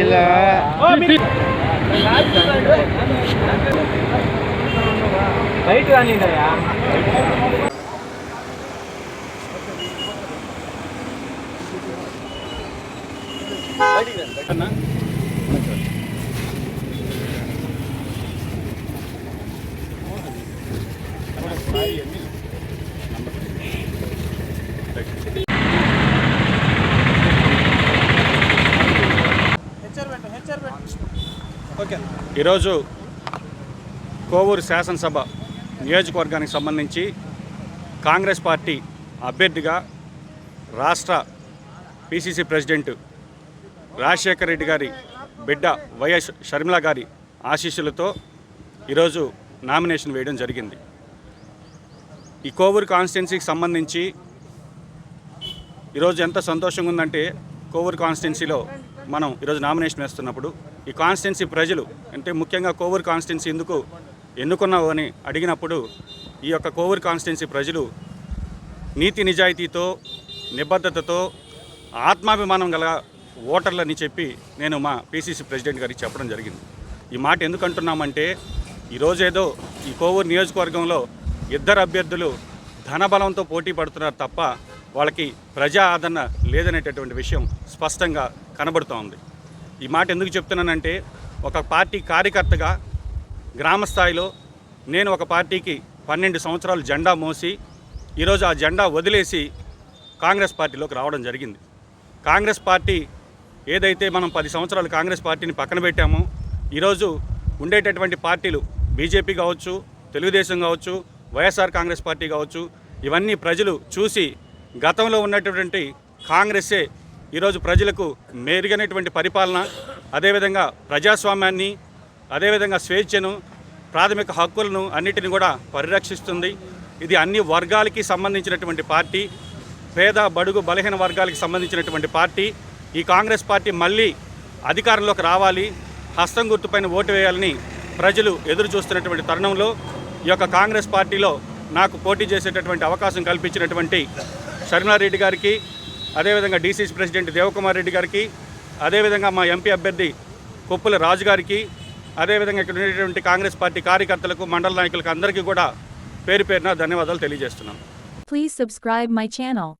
இல்லை right வாங்கிட்டாயா Thank you. ఈరోజు కోవూరు శాసనసభ నియోజకవర్గానికి సంబంధించి కాంగ్రెస్ పార్టీ అభ్యర్థిగా రాష్ట్ర పిసిసి ప్రెసిడెంట్ రాజశేఖర రెడ్డి గారి బిడ్డ వైఎస్ షర్మిల గారి ఆశీస్సులతో ఈరోజు నామినేషన్ వేయడం జరిగింది. ఈ కోవూరు కాన్స్టిట్యున్సీకి సంబంధించి ఈరోజు ఎంత సంతోషంగా ఉందంటే కోవూరు కాన్స్టిట్యున్సీలో మనం ఈరోజు నామినేషన్ వేస్తున్నప్పుడు ఈ కాన్స్టిట్యున్సీ ప్రజలు అంటే ముఖ్యంగా కోవూరు కాన్స్టిట్యున్సీ ఎందుకు ఎన్నుకున్నావు అని అడిగినప్పుడు ఈ యొక్క కోవూరు కాన్స్టిట్యున్సీ ప్రజలు నీతి నిజాయితీతో నిబద్ధతతో ఆత్మాభిమానం గల ఓటర్లని చెప్పి నేను మా పిసిసి ప్రెసిడెంట్ గారికి చెప్పడం జరిగింది. ఈ మాట ఎందుకు అంటున్నామంటే ఈరోజు ఏదో ఈ కోవూరు నియోజకవర్గంలో ఇద్దరు అభ్యర్థులు ధనబలంతో పోటీ పడుతున్నారు తప్ప వాళ్ళకి ప్రజా ఆదరణ లేదనేటటువంటి విషయం స్పష్టంగా కనబడుతూ ఉంది. ఈ మాట ఎందుకు చెప్తున్నానంటే ఒక పార్టీ కార్యకర్తగా గ్రామ స్థాయిలో నేను ఒక పార్టీకి పన్నెండు సంవత్సరాలు జెండా మోసి ఈరోజు ఆ జెండా వదిలేసి కాంగ్రెస్ పార్టీలోకి రావడం జరిగింది. కాంగ్రెస్ పార్టీ ఏదైతే మనం పది సంవత్సరాలు కాంగ్రెస్ పార్టీని పక్కన పెట్టామో ఈరోజు ఉండేటటువంటి పార్టీలు బీజేపీ కావచ్చు తెలుగుదేశం కావచ్చు వైఎస్ఆర్ కాంగ్రెస్ పార్టీ కావచ్చు ఇవన్నీ ప్రజలు చూసి గతంలో ఉన్నటువంటి కాంగ్రెస్సే ఈరోజు ప్రజలకు మెరుగైనటువంటి పరిపాలన అదేవిధంగా ప్రజాస్వామ్యాన్ని అదేవిధంగా స్వేచ్ఛను ప్రాథమిక హక్కులను అన్నిటిని కూడా పరిరక్షిస్తుంది. ఇది అన్ని వర్గాలకి సంబంధించినటువంటి పార్టీ పేద బడుగు బలహీన వర్గాలకి సంబంధించినటువంటి పార్టీ. ఈ కాంగ్రెస్ పార్టీ మళ్ళీ అధికారంలోకి రావాలి హస్తం గుర్తుపైన ఓటు వేయాలని ప్రజలు ఎదురు చూస్తున్నటువంటి తరుణంలో ఈ యొక్క కాంగ్రెస్ పార్టీలో నాకు పోటీ చేసేటటువంటి అవకాశం కల్పించినటువంటి షర్మిలారెడ్డి గారికి అదేవిధంగా డీసీసీ ప్రెసిడెంట్ దేవకుమార్ రెడ్డి గారికి అదేవిధంగా మా ఎంపీ అభ్యర్థి కొప్పుల రాజు గారికి అదేవిధంగా ఇక్కడ ఉండేటువంటి కాంగ్రెస్ పార్టీ కార్యకర్తలకు మండల నాయకులకు అందరికీ కూడా పేరు పేరున ధన్యవాదాలు తెలియజేస్తున్నాను ప్లీజ్ సబ్స్క్రైబ్ మై ఛానల్